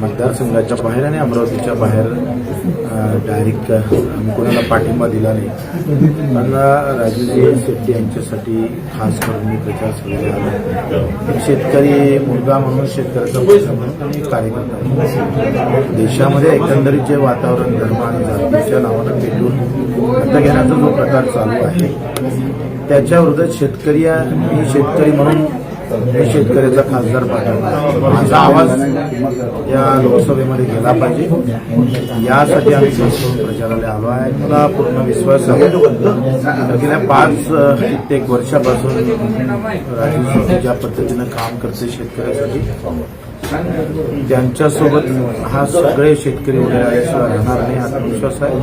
मतदारसंघाच्या बाहेर आणि अमरावतीच्या बाहेर डायरेक्ट आम्ही कोणाला पाठिंबा दिला नाही. पण राजूजी शेट्टी यांच्यासाठी खास करून मी प्रचार सभेला शेतकरी मुलगा म्हणून शेतकऱ्याचा पैसा म्हणून मी कार्यकर्ता देशामध्ये एकंदरीत जे वातावरण धर्म आणि जातीच्या नावानं पेटून आता घेण्याचा जो प्रकार चालू आहे त्याच्या विरोधात शेतकरी मी शेतकरी म्हणून मी शेतकऱ्याचा खासदार पाठवला. माझा आवाज या लोकसभेमध्ये गेला पाहिजे. यासाठी आम्ही प्रचाराला आलो आहे. मला पूर्ण विश्वास आहे. गेल्या पाच कित्येक वर्षापासून राजीव शेट्टी ज्या पद्धतीनं काम करते शेतकऱ्यासाठी त्यांच्यासोबत हा सगळे शेतकरी उभे राहायचा राहणार नाही आत्मविश्वास आहे.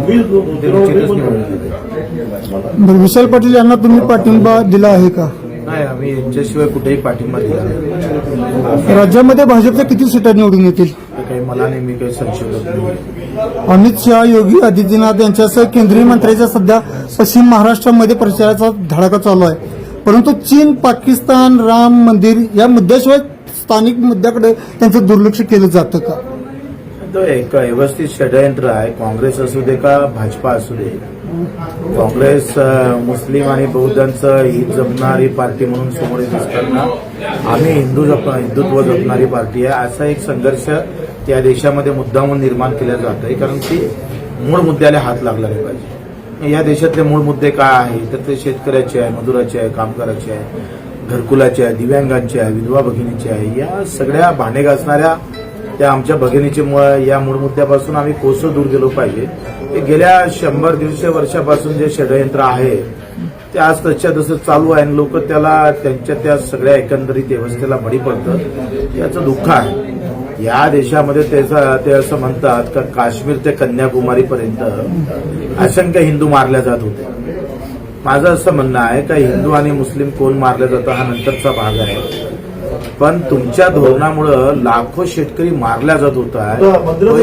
ते निश्चितच निवडून विशाल पाटील यांना तुम्ही पाठिंबा दिला आहे का? नाही आम्ही यांच्याशिवाय कुठेही पाठिंबा दिला राज्यामध्ये भाजपच्या किती सीटा निवडून येतील? काही मला नेहमी काही संशोधक नाही अमित शहा योगी आदित्यनाथ यांच्यासह केंद्रीय मंत्र्यांच्या सध्या पश्चिम महाराष्ट्रामध्ये प्रचाराचा धडाका चालू आहे. परंतु चीन पाकिस्तान राम मंदिर या मुद्द्याशिवाय स्थानिक मुद्द्याकडे त्यांचं दुर्लक्ष केलं जातं का? तो एक व्यवस्थित षडयंत्र आहे. काँग्रेस असू दे का भाजपा असू दे. काँग्रेस मुस्लिम आणि बौद्धांचं हित जपणारी पार्टी म्हणून समोर येत असताना आम्ही हिंदू जप हिंदुत्व जपणारी पार्टी आहे. असा एक संघर्ष त्या देशामध्ये मुद्दामून निर्माण केला जात आहे कारण की मूळ मुद्द्याला हात लागला नाही पाहिजे. या देशातले मूळ मुद्दे काय आहे तर ते शेतकऱ्याचे आहे मजुराचे आहे कामगाराचे आहे घरकुलाचे आहे दिव्यांगांचे आहे विधवा भगिनीचे आहे. या सगळ्या भांडे घासणाऱ्या त्या आमच्या भगिनीचे मुळे या मूळ मुद्द्यापासून आम्ही कोसं दूर गेलो पाहिजे. ते गेल्या शंभर दीडशे वर्षापासून जे षडयंत्र आहे ते आज तसच्या तसं चालू आहे आणि लोक त्याला त्यांच्या त्या सगळ्या एकंदरीत व्यवस्थेला बळी पडतं याचं दुःख आहे. या देशामध्ये त्याचा ते असं म्हणतात का काश्मीर ते कन्याकुमारीपर्यंत असंख्य हिंदू मारल्या जात होते. माझं असं म्हणणं आहे का हिंदू आणि मुस्लिम कोण मारलं जातं हा नंतरचा भाग आहे. पण तुमच्या धोरणामुळं लाखो शेतकरी मारल्या जात होत आहे.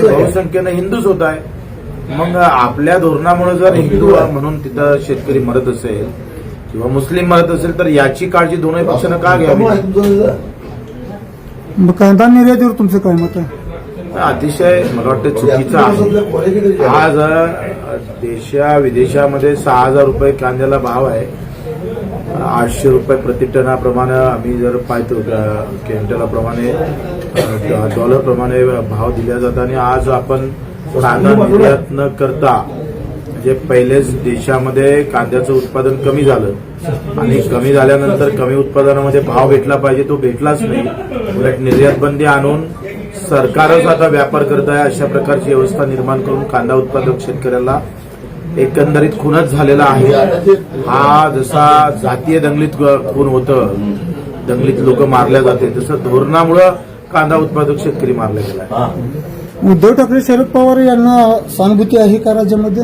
बहुसंख्येनं हिंदूच होत आहे मग आपल्या धोरणामुळे जर हिंदू म्हणून तिथं शेतकरी मरत असेल किंवा मुस्लिम मरत असेल तर याची काळजी दोन्ही पक्षानं का घ्यावी? मग कांदा निर्यातीवर तुमचं काय मत आहे? अतिशय मला वाटतं चुकीचं आहे. आज देशा विदेशामध्ये सहा हजार रुपये कांद्याला भाव आहे आठशे रुपये प्रति टनाप्रमाणे आम्ही जर पाहतो क्विंटलाप्रमाणे डॉलरप्रमाणे भाव दिला जातो आणि आज आपण कांदा निर्यात न करता म्हणजे पहिलेच देशामध्ये कांद्याचं उत्पादन कमी झालं आणि कमी झाल्यानंतर कमी उत्पादनामध्ये भाव भेटला पाहिजे तो भेटलाच नाही. उलट निर्यात बंदी आणून सरकारच आता व्यापार करत आहे अशा प्रकारची व्यवस्था निर्माण करून कांदा उत्पादक शेतकऱ्याला एकंदरीत खूनच झालेला आहे. हा जसा जातीय दंगलीत खून होतं दंगलीत लोक मारल्या जाते तसं धोरणामुळं कांदा उत्पादक शेतकरी मारला गेला उद्धव ठाकरे शरद पवार यांना सहानुभूती आहे का राज्यामध्ये?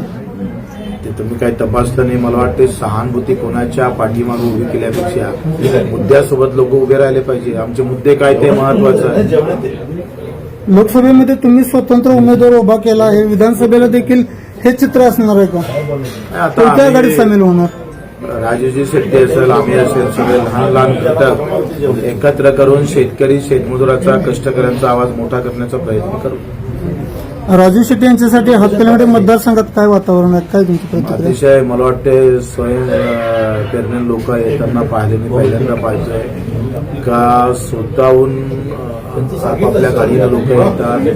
ते तुम्ही काही तपासलं नाही मला वाटते सहानुभूती कोणाच्या पाठीमागे उभी केल्यापेक्षा मुद्द्यासोबत लोक उभे राहिले पाहिजे. आमचे मुद्दे काय ते महत्वाचं आहे. लोकसभेमध्ये तुम्ही स्वतंत्र उमेदवार उभा केला आहे. विधानसभेला देखील हे चित्र असणार आहे का? आता कोणत्या आम्ही- गाडीत सामील होणार? राजूजी शेट्टी असेल आम्ही असेल सगळे लहान लहान घटक. एकत्र करून शेतकरी शेतमजुराचा कष्टकऱ्यांचा आवाज मोठा करण्याचा प्रयत्न करू. राजू शेट्टी यांच्यासाठी हातकलंगडे मतदारसंघात काय वातावरण आहे? काय तुमची प्रतिक्रिया? अतिशय मला वाटते स्वयं अं, पेरणे लोक त्यांना पाहिले मी पहिल्यांदा पाहिजे का स्वतःहून अं, आपापल्या गाडीला लोक येतात?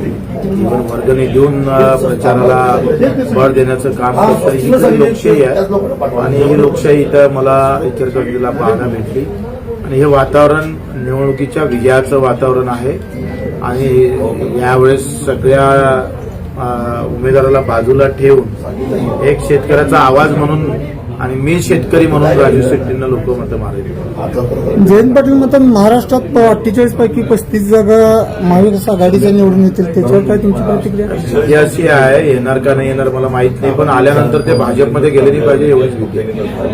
इव्हन वर्गणी देऊन अं, प्रचाराला बळ देण्याचं काम करतं ही लोकशाही आहे. आणि ही लोकशाही इथं मला इचलकरंजीला पाहायला भेटली. आणि हे वातावरण निवडणुकीच्या विजयाचं वातावरण आहे. आणि यावेळेस सगळ्या उमेदवाराला बाजूला ठेवून एक शेतकऱ्याचा आवाज म्हणून आणि मी शेतकरी म्हणून राजू शेट्टींना लोक मतं मारेल जयंत पाटील म्हणतात महाराष्ट्रात अठ्ठेचाळीस पैकी पस्तीस जागा महाविकास आघाडीच्या निवडून येतील. त्याच्यावर काय तुमची प्रतिक्रिया? अशी आहे येणार का नाही येणार मला माहीत नाही पण आल्यानंतर ते भाजपमध्ये गेले नाही पाहिजे एवढीच भीती आहे.